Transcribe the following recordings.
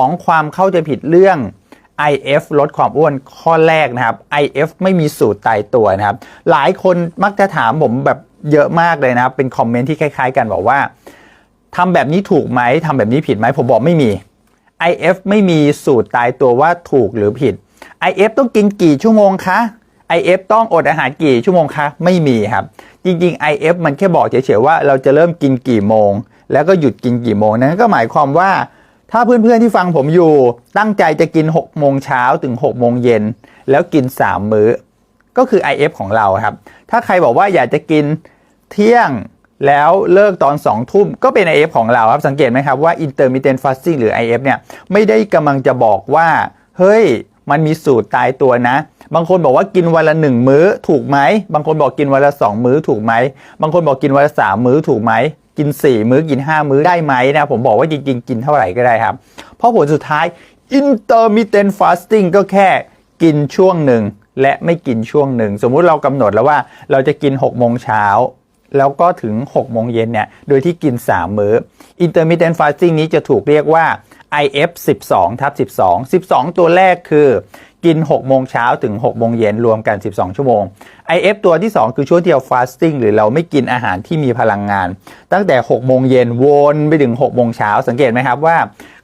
2 ความเข้าใจผิดเรื่อง IF ลดความอ้วนข้อแรกนะครับ IF ไม่มีสูตรตายตัวนะครับ หลายคนมักจะถามผมแบบเยอะมากเลยนะครับ เป็นคอมเมนต์ที่คล้ายๆ กันบอกว่าทำแบบนี้ถูกไหมทำแบบนี้ผิดไหมผมบอกไม่มี IF ไม่มีสูตรตายตัวว่าถูกหรือผิด IF ต้องกินกี่ชั่วโมงคะ IF ต้องอดอาหารกี่ชั่วโมงคะไม่มีครับ จริง ๆ IF มันแค่บอกเฉยๆว่าเราจะเริ่มกินกี่โมง แล้วก็หยุดกินกี่โมงนั้นก็หมายความว่า ถ้าเพื่อนๆที่ฟังผมอยู่ ตั้งใจจะกิน6โมงเช้าถึง6โมงเย็นแล้วกิน 3 มื้อ ก็คือ IF ของเราครับ ถ้าใครบอกว่าอยากจะกินเที่ยงแล้วเลิกตอน 2 ทุ่มก็เป็น IF ของเราครับ สังเกตไหมครับว่า intermittent fasting หรือ IF เนี่ยไม่ได้กำลังจะบอกว่า เฮ้ย มันมีสูตรตายตัวนะ บางคนบอกว่ากินวันละหนึ่งมื้อถูกไหม บางคนบอกกินวันละสองมื้อถูกไหม บางคนบอกกินวันละสามมื้อถูกไหม กินสี่มื้อกินห้ามื้อได้ไหมนะ ผมบอกว่าจริง ๆ กินเท่าไหร่ก็ได้ครับ เพราะผลสุดท้าย intermittent fasting ก็แค่กินช่วงหนึ่งและไม่กินช่วงหนึ่ง สมมุติเรากำหนดแล้วว่าเราจะกิน6โมงเช้าแล้วก็ถึง6โมงเย็นเนี่ย โดยที่กิน 3 มื้อ intermittent fasting นี้จะถูกเรียกว่า IF 12ทับ12 12 ตัวแรกคือ กิน 6 โมงเช้าถึง 6 โมงเย็นรวมกัน 12 ชั่วโมง IF ตัวที่ 2 คือช่วงที่เรา fasting หรือเราไม่กินอาหารที่มีพลังงาน ตั้งแต่ 6 โมงเย็นวนไปถึง 6 โมงเช้าสังเกตไหมครับว่า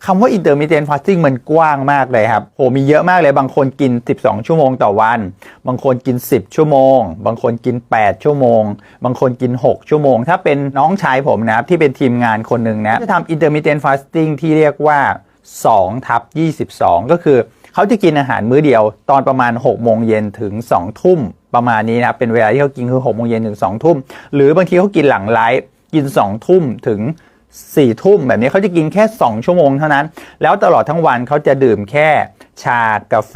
คำว่า intermittent fasting มันกว้างมากเลยครับโหมีเยอะมากเลยบางคนกิน 12 ชั่วโมงต่อวัน บางคนกิน 10 ชั่วโมง บางคนกิน 8 ชั่วโมง บางคนกิน 6 ชั่วโมง ถ้าเป็นน้องชายผมนะครับที่เป็นทีมงานคนหนึ่งนะจะทำ intermittent fasting ที่เรียกว่า2ทับ22 ก็คือ เขาจะกินอาหารมื้อเดียว ตอนประมาณ6โมงเย็นถึง2ทุ่มประมาณนี้นะครับเป็นเวลาที่เขากินคือ6โมงเย็นถึง2ทุ่มหรือบางทีเขากินหลังไลฟ์กิน2ทุ่มถึง4ทุ่มแบบนี้เขาจะกินแค่ 2 ชั่วโมงเท่านั้น แล้วตลอดทั้งวันเขาจะดื่มแค่ชากาแฟ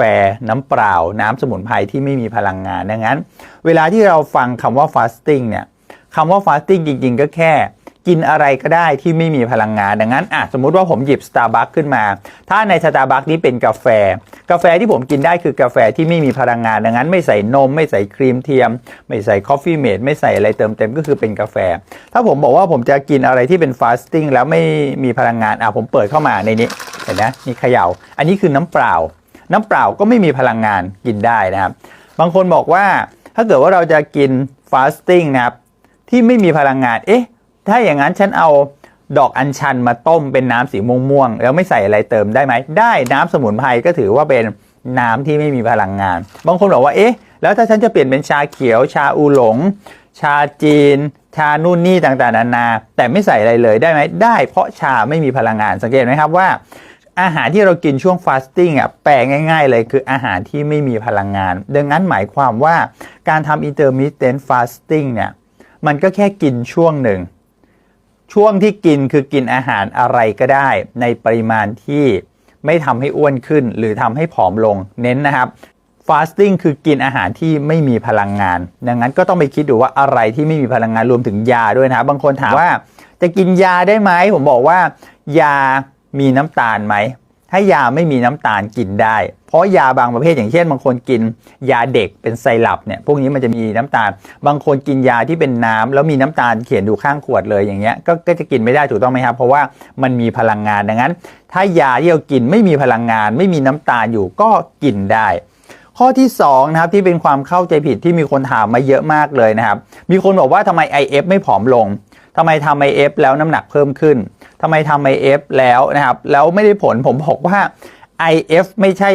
น้ำเปล่า น้ำสมุนไพรที่ไม่มีพลังงานดังนั้น เวลาที่เราฟังคำว่า fasting เนี่ยคำว่า fasting จริง ๆ ก็แค่ กินอะไรก็ได้ที่ไม่มีพลังงาน ดังนั้นอะสมมุติว่าผมหยิบ Starbucks ขึ้นมา ถ้าใน Starbucks นี้เป็นกาแฟ กาแฟที่ผมกินได้คือกาแฟที่ไม่มีพลังงาน ดังนั้นไม่ใส่นม ไม่ใส่ครีมเทียม ไม่ใส่ Coffee Mate ไม่ใส่อะไรเติมเต็มก็คือเป็นกาแฟ ถ้าผมบอกว่าผมจะกินอะไรที่เป็น fasting แล้วไม่มีพลังงานอะผมเปิดเข้ามาในนี้เห็นนะนี่เขยา่า อันนี้คือน้ำเปล่า น้ำเปล่าก็ไม่มีพลังงานกินได้นะครับบางคนบอกว่าถ้าเกิดว่าเราจะกิน fasting นะครับที่ไม่มีพลังงานเอ๊ะ ถ้าอย่างนั้นฉันเอาดอกอัญชันมาต้มเป็นน้ำสีม่วงๆแล้วไม่ใส่อะไรเติมได้ไหม ได้น้ำสมุนไพรก็ถือว่าเป็นน้ำที่ไม่มีพลังงาน บางคนบอกว่าเอ๊ะแล้วถ้าฉันจะเปลี่ยนเป็นชาเขียว ชาอูหลง ชาจีน ชานู่นนี่ต่างๆนานา แต่ไม่ใส่อะไรเลยได้ไหมได้เพราะชาไม่มีพลังงานสังเกตไหมครับว่า อาหารที่เรากินช่วงฟาสติ้งอะแปลง่ายๆเลยคืออาหารที่ไม่มีพลังงาน ดังนั้นหมายความว่าการทำ intermittent fasting เนี่ยมันก็แค่กินช่วงหนึ่ง ช่วงที่กินคือกินอาหารอะไรก็ได้ ในปริมาณที่ไม่ทำให้อ้วนขึ้น หรือทำให้ผอมลงเน้นนะครับ fasting คือกินอาหารที่ไม่มีพลังงาน ดังนั้นก็ต้องไปคิดดูว่าอะไรที่ไม่มีพลังงานรวมถึงยาด้วยนะบบางคนถามว่าจะกินยาได้ไหมผมบอกว่ายามีน้ำตาลไหม ถ้ายาไม่มีน้ำตาลกินได้ เพราะยาบางประเภทอย่างเช่น บางคนกินยาเด็กเป็นไซรัปเนี่ยพวกนี้มันจะมีน้ำตาล บางคนกินยาที่เป็นน้ำแล้วมีน้ำตาลเขียนอยู่ข้างขวดเลยอย่างเงี้ยก็ก็จะกินไม่ได้ถูกต้องไหมครับ เพราะว่ามันมีพลังงานดังนั้น ถ้ายาที่เรากินไม่มีพลังงาน ไม่มีน้ำตาลอยู่ก็กินได้ ข้อที่2นะครับที่เป็นความเข้าใจผิดที่มีคนถามมาเยอะมากเลยนะครับมีคนบอกว่าทำไม IF ไม่ผอมลง ทำไมทำ IF แล้วน้ำหนักเพิ่มขึ้นทำไมทำ IF แล้วนะครับ แล้วไม่ได้ผลผมบอกว่า IF ไม่ใช่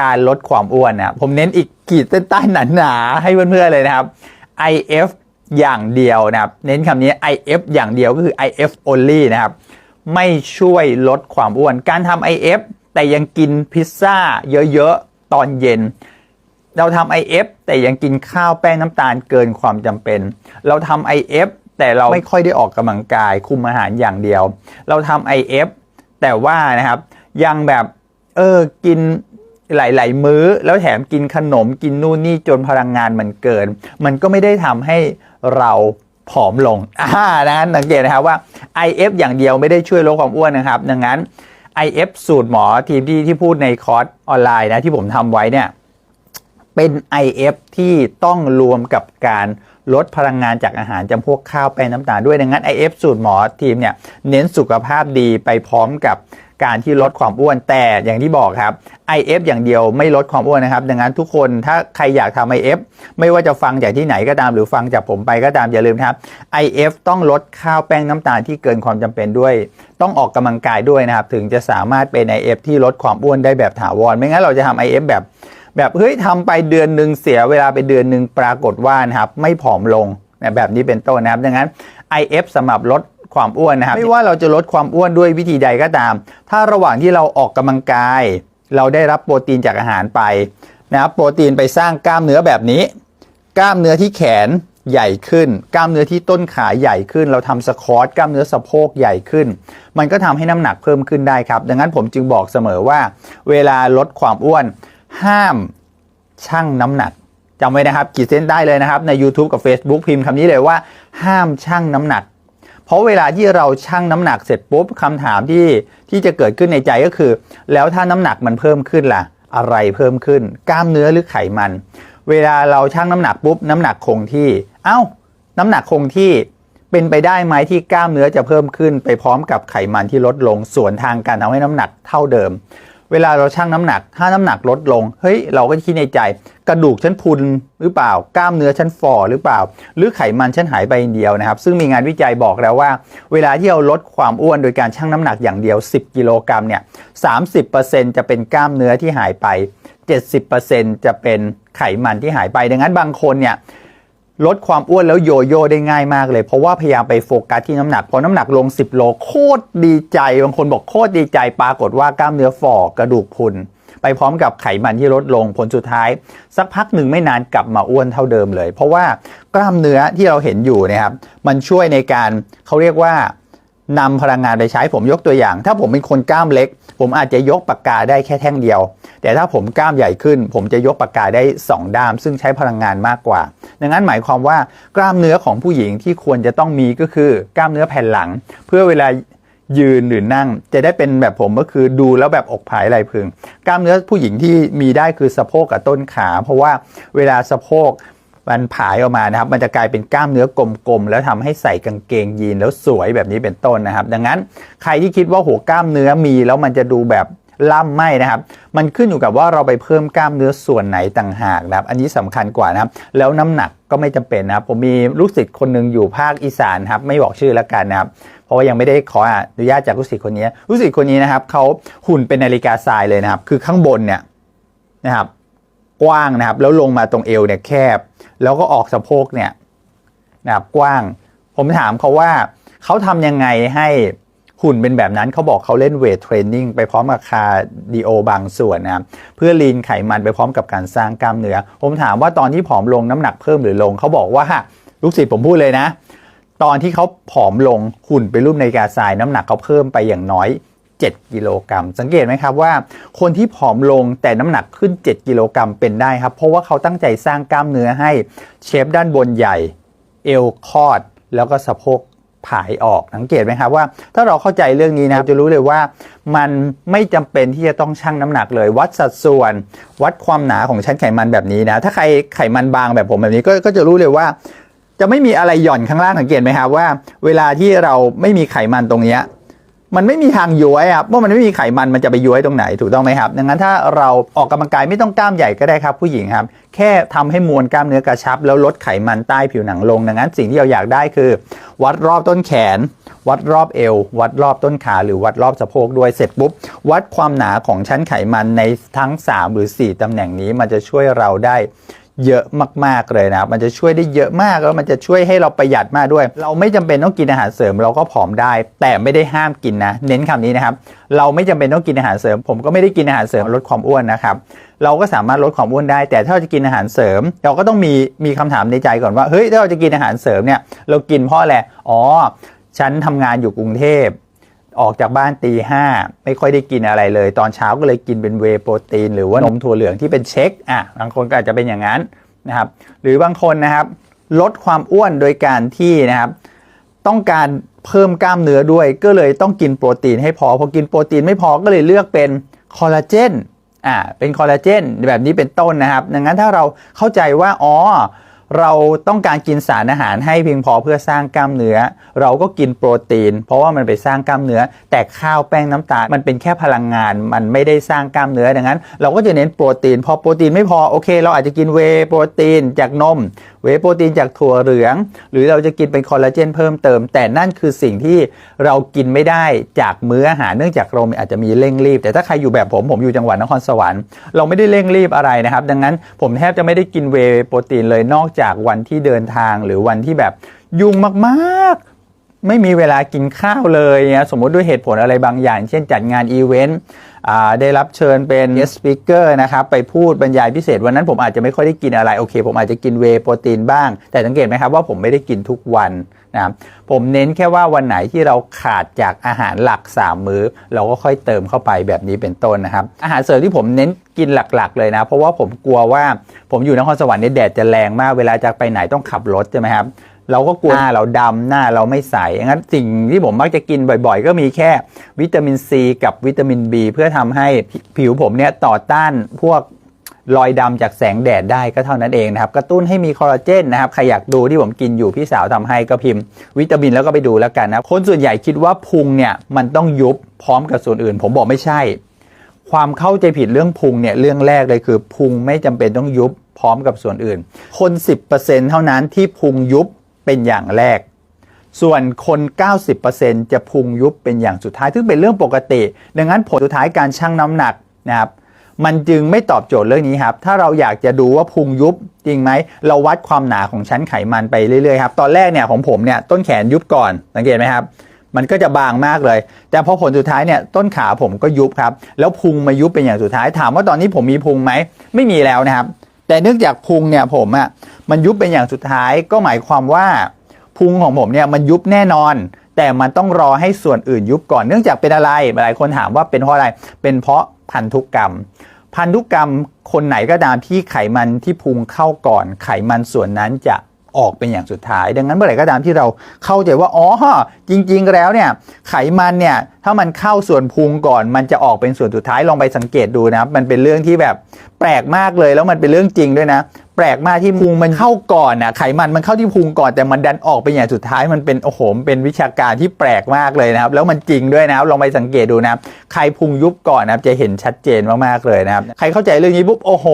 การลดความอ้วนนะผมเน้นอีกขีดเส้นใต้หนาๆให้เพื่อนๆเลยนะครับ IF อย่างเดียวนะครับ เน้นคำนี้ IF อย่างเดียวก็คือ IF only นะครับ ไม่ช่วยลดความอ้วน การทำ IF แต่ยังกินพิซซ่าเยอะๆ ตอนเย็น เราทำ IF แต่ยังกินข้าวแป้งน้ำตาลเกินความจำเป็น เราทำ IF แต่เราไม่ค่อยได้ออกกำลังกายคุมอาหารอย่างเดียว เราทำ IF แต่ว่านะครับยังแบบเออกินหลาย ๆ มื้อ แล้วแถมกินขนมกินนู่นนี่จนพลังงานมันเกิน มันก็ไม่ได้ทำให้เราผอมลงอ่าดังนั้นสังเกตนะครับว่า IF อย่างเดียวไม่ได้ช่วยลดความอ้วนนะครับ ดังนั้น IF สูตรหมอทีมที่ที่พูดในคอร์สออนไลน์นะที่ผมทำไว้เนี่ย เป็น IF ที่ต้องรวมกับการลดพลังงานจากอาหารจำพวกข้าวแป้งน้ำตาลด้วยดังนั้น IF สูตรหมอทีมเนี่ยเน้นสุขภาพดีไปพร้อมกับการที่ลดความอ้วนแต่อย่างที่บอกครับ IF อย่างเดียวไม่ลดความอ้วนนะครับ ดังนั้นทุกคนถ้าใครอยากทำ IF ไม่ว่าจะฟังจากที่ไหนก็ตามหรือฟังจากผมไปก็ตามอย่าลืมครับ IF ต้องลดข้าวแป้งน้ำตาลที่เกินความจำเป็นด้วย ต้องออกกำลังกายด้วยนะครับ ถึงจะสามารถเป็น IF ที่ลดความอ้วนได้แบบถาวร ไม่งั้นเราจะทำ IF แบบ แบบเฮ้ยทำไปเดือนหนึ่งเสียเวลาไปเดือนหนึ่งปรากฏว่านะครับไม่ผอมลงนะแบบนี้เป็นต้นนะครับดังนั้น IF สำหรับลดความอ้วนนะครับไม่ว่าเราจะลดความอ้วนด้วยวิธีใดก็ตาม ถ้าระหว่างที่เราออกกำลังกาย เราได้รับโปรตีนจากอาหารไปนะครับโปรตีนไปสร้างกล้ามเนื้อแบบนี้ กล้ามเนื้อที่แขนใหญ่ขึ้น กล้ามเนื้อที่ต้นขาใหญ่ขึ้น เราทำสควอตกล้ามเนื้อสะโพกใหญ่ขึ้น มันก็ทำให้น้ำหนักเพิ่มขึ้นได้ครับ ดังนั้นผมจึงบอกเสมอว่า เวลาลดความอ้วน ห้ามชั่งน้ำหนักจำไว้นะครับขีดเส้นได้เลยนะครับใน YouTube กับ Facebook พิมพ์คำนี้เลยว่า ห้ามชั่งน้ำหนัก เพราะเวลาที่เราชั่งน้ำหนักเสร็จปุ๊บคำถามที่ที่จะเกิดขึ้นในใจก็คือ แล้วถ้าน้ำหนักมันเพิ่มขึ้นล่ะ อะไรเพิ่มขึ้น กล้ามเนื้อหรือไขมัน เวลาเราชั่งน้ำหนักปุ๊บน้ำหนักคงที่ เอ้า น้ำหนักคงที่เป็นไปได้ไหมที่กล้ามเนื้อจะเพิ่มขึ้น ไปพร้อมกับไขมันที่ลดลงส่วนทางการทำให้น้ำหนักเท่าเดิม เวลาเราชั่งน้ำหนัก ถ้าน้ำหนักลดลง เฮ้ย เราก็คิดในใจ กระดูกฉันพุนหรือเปล่า กล้ามเนื้อฉันฝ่อหรือเปล่า หรือไขมันฉันหายไปอย่างเดียวนะครับ ซึ่งมีงานวิจัยบอกแล้วว่า เวลาที่เราลดความอ้วนโดยการชั่งน้ำหนักอย่างเดียว 10 กิโลกรัมเนี่ย30%จะเป็นกล้ามเนื้อที่หายไป 70%จะเป็นไขมันที่หายไป ดังนั้นบางคนเนี่ย ลดความอ้วนแล้วโยโย่ได้ง่ายมากเลย เพราะว่าพยายามไปโฟกัสที่น้ำหนัก พอน้ำหนักลง 10 โลโคตรดีใจ บางคนบอกโคตรดีใจ ปรากฏว่ากล้ามเนื้อฝ่อกระดูกพุน ไปพร้อมกับไขมันที่ลดลงผลสุดท้าย สักพักหนึ่งไม่นานกลับมาอ้วนเท่าเดิมเลย เพราะว่ากล้ามเนื้อที่เราเห็นอยู่นะครับมันช่วยในการเขาเรียกว่า นำพลังงานไปใช้ผมยกตัวอย่าง ถ้าผมเป็นคนกล้ามเล็ก ผมอาจจะยกปากกาได้แค่แท่งเดียว แต่ถ้าผมกล้ามใหญ่ขึ้น ผมจะยกปากกาได้ 2 ด้าม ซึ่งใช้พลังงานมากกว่า ดังนั้นหมายความว่ากล้ามเนื้อของผู้หญิงที่ควรจะต้องมีก็คือกล้ามเนื้อแผ่นหลัง เพื่อเวลายืนหรือนั่ง จะได้เป็นแบบผมก็คือดูแล้วแบบอกผายไหลพึง กล้ามเนื้อผู้หญิงที่มีได้คือสะโพกกับต้นขา เพราะว่าเวลาสะโพก มันผายออกมานะครับ มันจะกลายเป็นกล้ามเนื้อกลมๆ แล้วทำให้ใส่กางเกงยีนแล้วสวยแบบนี้เป็นต้นนะครับ ดังนั้นใครที่คิดว่าโหกล้ามเนื้อมีแล้วมันจะดูแบบล่ำไม่นะครับ มันขึ้นอยู่กับว่าเราไปเพิ่มกล้ามเนื้อส่วนไหนต่างหากนะครับ อันนี้สำคัญกว่านะครับ แล้วน้ำหนักก็ไม่จำเป็นนะครับ ผมมีลูกศิษย์คนหนึ่งอยู่ภาคอีสานครับ ไม่บอกชื่อแล้วกันนะครับ เพราะว่ายังไม่ได้ขออนุญาตจากลูกศิษย์คนนี้ ลูกศิษย์คนนี้นะครับเขาหุ่นเป็นนาฬิกาทรายเลยนะครับ คือข้างบนเนี่ยนะครับ กว้างนะครับ แล้วลงมาตรงเอวเนี่ยแคบ แล้วก็ออกสะโพกเนี่ยนะครับกว้าง ผมถามเขาว่าเขาทำยังไงให้หุ่นเป็นแบบนั้นเขาบอกเขาเล่นเวทเทรนนิ่งไปพร้อมกับคาร์ดิโอบางส่วนนะครับเพื่อลีนไขมันไปพร้อมกับการสร้างกล้ามเนื้อ ผมถามว่าตอนที่ผอมลงน้ำหนักเพิ่มหรือลงเขาบอกว่าลูกศิษย์ผมพูดเลยนะ ตอนที่เขาผอมลงหุ่นเป็นรูปนกาทรายน้ำหนักเขาเพิ่มไปอย่างน้อย 7 กิโลกรัม สังเกตไหมครับว่า คนที่ผอมลงแต่น้ำหนักขึ้น 7 กิโลกรัมเป็นได้ครับ เพราะว่าเขาตั้งใจสร้างกล้ามเนื้อให้เชฟด้านบนใหญ่ เอวคอด แล้วก็สะโพกผายออกสังเกตไหมครับว่า ถ้าเราเข้าใจเรื่องนี้นะครับจะรู้เลยว่ามันไม่จำเป็นที่จะต้องชั่งน้ำหนักเลย วัดสัดส่วน วัดความหนาของชั้นไขมันแบบนี้นะ ถ้าใครไขมันบางแบบผมแบบนี้ก็ก็จะรู้เลยว่า จะไม่มีอะไรหย่อนข้างล่างสังเกตไหมครับว่า เวลาที่เราไม่มีไขมันตรงเนี้ย มันไม่มีทางย้วยครับเพราะมันไม่มีไขมันมันจะไปย้วยตรงไหนถูกต้องไหมครับ ดังนั้นถ้าเราออกกำลังกายไม่ต้องกล้ามใหญ่ก็ได้ครับ ผู้หญิงครับ แค่ทำให้มวลกล้ามเนื้อกระชับ แล้วลดไขมันใต้ผิวหนังลง ดังนั้นสิ่งที่เราอยากได้คือ วัดรอบต้นแขน วัดรอบเอว วัดรอบต้นขาหรือวัดรอบสะโพกด้วยเสร็จปุ๊บ วัดความหนาของชั้นไขมันในทั้ง 3 หรือ 4ตำแหน่งนี้มันจะช่วยเราได้ เยอะมากๆเลยนะครับมันจะช่วยได้เยอะมากแล้วมันจะช่วยให้เราประหยัดมากด้วย เราไม่จำเป็นต้องกินอาหารเสริมเราก็ผอมได้ แต่ไม่ได้ห้ามกินนะ เน้นคำนี้นะครับ เราไม่จำเป็นต้องกินอาหารเสริม ผมก็ไม่ได้กินอาหารเสริมลดความอ้วนนะครับเราก็สามารถลดความอ้วนได้ แต่ถ้าเราจะกินอาหารเสริม เราก็ต้องมีมีคำถามในใจก่อนว่าเฮ้ยถ้าเราจะกินอาหารเสริมเนี่ยเรากินเพราะอะไรอ๋อฉันทำงานอยู่กรุงเทพ ออกจากบ้านตีห้าไม่ค่อยได้กินอะไรเลย ตอนเช้าก็เลยกินเป็นเวโปรตีน หรือว่านมถั่วเหลืองที่เป็นเช็คอะบางคนก็อาจจะเป็นอย่างนั้นนะครับหรือบางคนนะครับลดความอ้วนโดยการที่นะครับต้องการเพิ่มกล้ามเนื้อด้วย ก็เลยต้องกินโปรตีนให้พอพอกินโปรตีนไม่พอก็เลยเลือกเป็นคอลลาเจนอ่าเป็นคอลลาเจนแบบนี้เป็นต้นนะครับดังนั้นถ้าเราเข้าใจว่าอ๋อ เราต้องการกินสารอาหารให้เพียงพอเพื่อสร้างกล้ามเนื้อ เราก็กินโปรตีน เพราะว่ามันไปสร้างกล้ามเนื้อ แต่ข้าวแป้งน้ำตาลมันเป็นแค่พลังงาน มันไม่ได้สร้างกล้ามเนื้อดังนั้น เราก็จะเน้นโปรตีนพอโปรตีนไม่พอโอเค เราอาจจะกินเวโปรตีนจากนม เวโปรตีนจากถั่วเหลือง หรือเราจะกินเป็นคอลลาเจนเพิ่มเติม แต่นั่นคือสิ่งที่เรากินไม่ได้จากมื้ออาหารเนื่องจากเราอาจจะมีเร่งรีบ แต่ถ้าใครอยู่แบบผมผมอยู่จังหวัดนครสวรรค์เราไม่ได้เร่งรีบอะไรนะครับ ดังนั้นผมแทบจะไม่ได้กินเวโปรตีนเลยนอกจากวันที่เดินทางหรือวันที่แบบยุ่งมากๆ ไม่มีเวลากินข้าวเลยนะสมมติด้วยเหตุผลอะไรบางอย่าง เช่นจัดงานอีเวนต์ ได้รับเชิญเป็น guest speaker นะครับ ไปพูดบรรยายพิเศษ วันนั้นผมอาจจะไม่ค่อยได้กินอะไร โอเค ผมอาจจะกินเวย์โปรตีนบ้าง แต่สังเกตไหมครับว่าผมไม่ได้กินทุกวันนะครับผมเน้นแค่ว่าวันไหนที่เราขาดจากอาหารหลัก 3 มื้อ เราก็ค่อยเติมเข้าไปแบบนี้เป็นต้นนะครับ อาหารเสริมที่ผมเน้นกินหลักๆ เลยนะ เพราะว่าผมกลัวว่าผมอยู่นครสวรรค์เนี่ยแดดจะแรงมากเวลาจะไปไหนต้องขับรถใช่ไหมครับ เราก็กลัวหน้าเราดำหน้าเราไม่ใสงั้นสิ่งที่ผมมักจะกินบ่อยๆ ก็มีแค่วิตามินซีกับวิตามิน B เพื่อทำให้ผิวผมเนี่ยต่อต้านพวกรอยดำจากแสงแดดได้ก็เท่านั้นเองนะครับ กระตุ้นให้มีคอลลาเจนนะครับ ใครอยากดูที่ผมกินอยู่พี่สาวทำให้ก็พิมพ์ วิตามินแล้วก็ไปดูแล้วกันนะคนส่วนใหญ่คิดว่าพุงเนี่ยมันต้องยุบพร้อมกับส่วนอื่น ผมบอกไม่ใช่ ความเข้าใจผิดเรื่องพุงเนี่ยเรื่องแรกเลยคือพุงไม่จำเป็นต้องยุบพร้อมกับส่วนอื่น คน 10%เท่านั้นที่พุงยุบ เป็นอย่างแรก ส่วนคน 90%จะพุงยุบเป็นอย่างสุดท้ายซึ่งเป็นเรื่องปกติ ดังนั้นผลสุดท้ายการชั่งน้ำหนักนะครับมันจึงไม่ตอบโจทย์เรื่องนี้ครับ ถ้าเราอยากจะดูว่าพุงยุบจริงไหม เราวัดความหนาของชั้นไขมันไปเรื่อยๆครับ ตอนแรกเนี่ยของผมเนี่ยต้นแขนยุบก่อน สังเกตไหมครับ มันก็จะบางมากเลย แต่พอผลสุดท้ายเนี่ยต้นขาผมก็ยุบครับ แล้วพุงมายุบเป็นอย่างสุดท้าย ถามว่าตอนนี้ผมมีพุงไหม ไม่มีแล้วนะครับ แต่เนื่องจากพุงเนี่ยผมอะ่ะ มันยุบเป็นอย่างสุดท้ายก็หมายความว่าพุงของผมเนี่ยมันยุบแน่นอน แต่มันต้องรอให้ส่วนอื่นยุบก่อนเนื่องจากเป็นอะไร หลายคนถามว่าเป็นเพราะอะไร เป็นเพราะพันธุกรรม พันธุกรรมคนไหนก็ตามที่ไขมันที่พุงเข้าก่อน ไขมันส่วนนั้นจะออกเป็นอย่างสุดท้าย ดังนั้นเมื่อไหร่ก็ตามที่เราเข้าใจว่าอ๋อจริง ๆ แล้วเนี่ยไขมันเนี่ยถ้ามันเข้าส่วนพุงก่อน มันจะออกเป็นส่วนสุดท้ายลองไปสังเกตดูนะครับมันเป็นเรื่องที่แบบแปลกมากเลยแล้วมันเป็นเรื่องจริงด้วยนะ แปลกมากที่พุงมันเข้าก่อนน่ะไขมันมันเข้าที่พุงก่อนแต่มันดันออกไปอย่างสุดท้ายมันเป็นโอ้โหมันเป็นวิชาการที่แปลกมากเลยนะครับ แล้วมันจริงด้วยนะครับลองไปสังเกตดูนะครับใครพุงยุบก่อนนะครับจะเห็นชัดเจนมากๆเลยนะครับใครเข้าใจเรื่องนี้ปุ๊บโอ้โห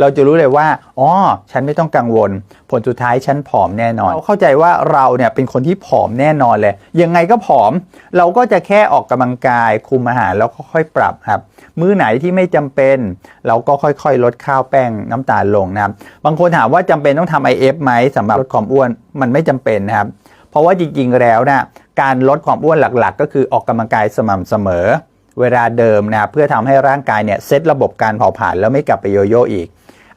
เราจะรู้เลยว่าอ๋อฉันไม่ต้องกังวล ผลสุดท้ายฉันผอมแน่นอน เราเข้าใจว่าเราเนี่ยเป็นคนที่ผอมแน่นอนเลย ยังไงก็ผอม เราก็จะแค่ออกกำลังกายคุมอาหารแล้วก็ค่อยปรับครับมื้อไหนที่ไม่จำเป็น เราก็ค่อยๆ ลดข้าวแป้งน้ำตาลลงนะครับบางคนถามว่าจำเป็นต้องทำ IF ไหมสำหรับลดความอ้วนมันไม่จำเป็นนะครับ เพราะว่าจริงๆแล้วนะการลดความอ้วนหลักๆ ก็คือออกกำลังกายสม่ำเสมอ เวลาเดิมนะครับเพื่อทำให้ร่างกายเนี่ยเซตระบบการเผาผลาญแล้วไม่กลับไปโยโย่อีก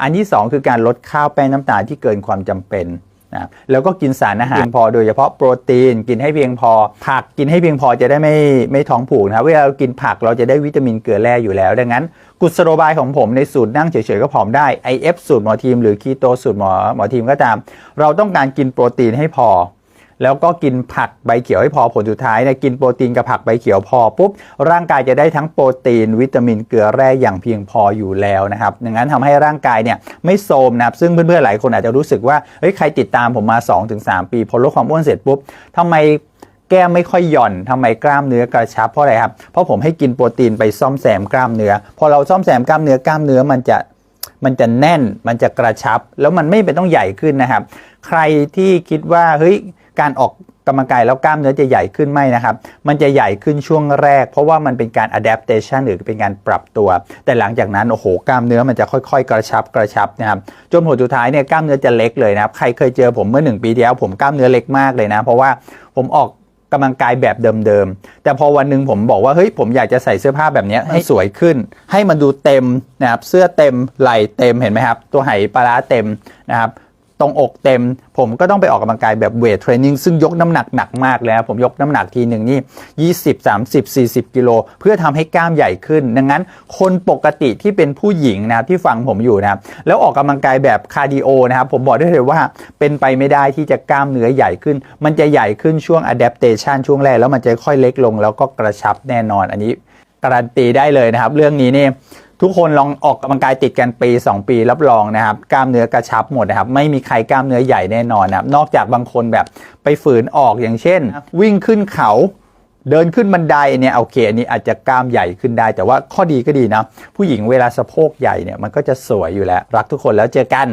อันที่ 2 คือการลดข้าวแป้งน้ำตาลที่เกินความจำเป็น นะครับแล้วก็กินสารอาหารเพียงพอโดยเฉพาะโปรตีนกินให้เพียงพอ ผักกินให้เพียงพอจะได้ไม่ไม่ท้องผูกนะครับเวลาเรากินผักเราจะได้วิตามินเกลือแร่อยู่แล้ว ดังนั้น กุศโลบายของผมในสูตรนั่งเฉยๆก็ผอมได้ IF สูตรหมอทีม หรือคีโตสูตรหมอหมอทีมก็ตาม เราต้องการกินโปรตีนให้พอ แล้วก็กินผักใบเขียวให้พอผลสุดท้ายเนี่ยกินโปรตีนกับผักใบเขียวพอปุ๊บร่างกายจะได้ทั้งโปรตีน วิตามินเกลือแร่อย่างเพียงพออยู่แล้วนะครับดังนั้นทำให้ร่างกายเนี่ยไม่โทรมนะครับซึ่งเพื่อนๆหลายคนอาจจะรู้สึกว่าเฮ้ยใครติดตามผมมา 2-3 ปีพอลดความอ้วนเสร็จปุ๊บทำไมแก้มไม่ค่อยหย่อนทำไมกล้ามเนื้อกระชับเพราะอะไรครับ เพราะผมให้กินโปรตีนไปซ่อมแซมกล้ามเนื้อ พอเราซ่อมแซมกล้ามเนื้อกล้ามเนื้อมันจะมันจะแน่น มันจะกระชับ แล้วมันไม่เป็นต้องใหญ่ขึ้นนะครับ ใครที่คิดว่าเฮ้ย การออกกำลังกายแล้วกล้ามเนื้อจะใหญ่ขึ้นไม่นะครับ มันจะใหญ่ขึ้นช่วงแรก เพราะว่ามันเป็นการ adaptation หรือเป็นการปรับตัว แต่หลังจากนั้นโอ้โหกล้ามเนื้อมันจะค่อย ๆ กระชับกระชับนะครับจนผลสุดท้ายเนี่ยกล้ามเนื้อจะเล็กเลยนะครับใครเคยเจอผมเมื่อหนึ่งปีที่แล้วผมกล้ามเนื้อเล็กมากเลยนะ เพราะว่าผมออกกำลังกายแบบเดิมๆ แต่พอวันหนึ่งผมบอกว่าเฮ้ยผมอยากจะใส่เสื้อผ้าแบบเนี้ยให้สวยขึ้น ให้มันดูเต็มนะครับเสื้อเต็มไหล่เต็มเห็นไหมครับ ตัวไหปลาร้าเต็มนะครับ ตรงอกเต็ม ผมก็ต้องไปออกกำลังกายแบบเวทเทรนนิ่งซึ่งยกน้ำหนักหนักมากแล้ว ผมยกน้ำหนักทีหนึ่งนี่20 30 40 กิโล เพื่อทำให้กล้ามใหญ่ขึ้น ดังนั้นคนปกติที่เป็นผู้หญิงนะครับที่ฟังผมอยู่นะครับแล้วออกกำลังกายแบบคาร์ดิโอนะครับผมบอกได้เลยว่าเป็นไปไม่ได้ที่จะกล้ามเนื้อใหญ่ขึ้น มันจะใหญ่ขึ้นช่วง adaptation ช่วงแรกแล้วมันจะค่อยเล็กลง แล้วก็กระชับแน่นอนอันนี้การันตีได้เลยนะครับ เรื่องนี้นี่ ทุกคนลองออกกำลังกายติดกันปี 2 ปีรับรองนะครับ กล้ามเนื้อกระชับหมดนะครับ ไม่มีใครกล้ามเนื้อใหญ่แน่นอนนะครับ นอกจากบางคนแบบไปฝืนออกอย่างเช่น วิ่งขึ้นเขาเดินขึ้นบันไดเนี่ยโอเคอันนี้อาจจะกล้ามใหญ่ขึ้นได้ แต่ว่าข้อดีก็ดีนะ ผู้หญิงเวลาสะโพกใหญ่เนี่ยมันก็จะสวยอยู่แล้ว รักทุกคนแล้วเจอกัน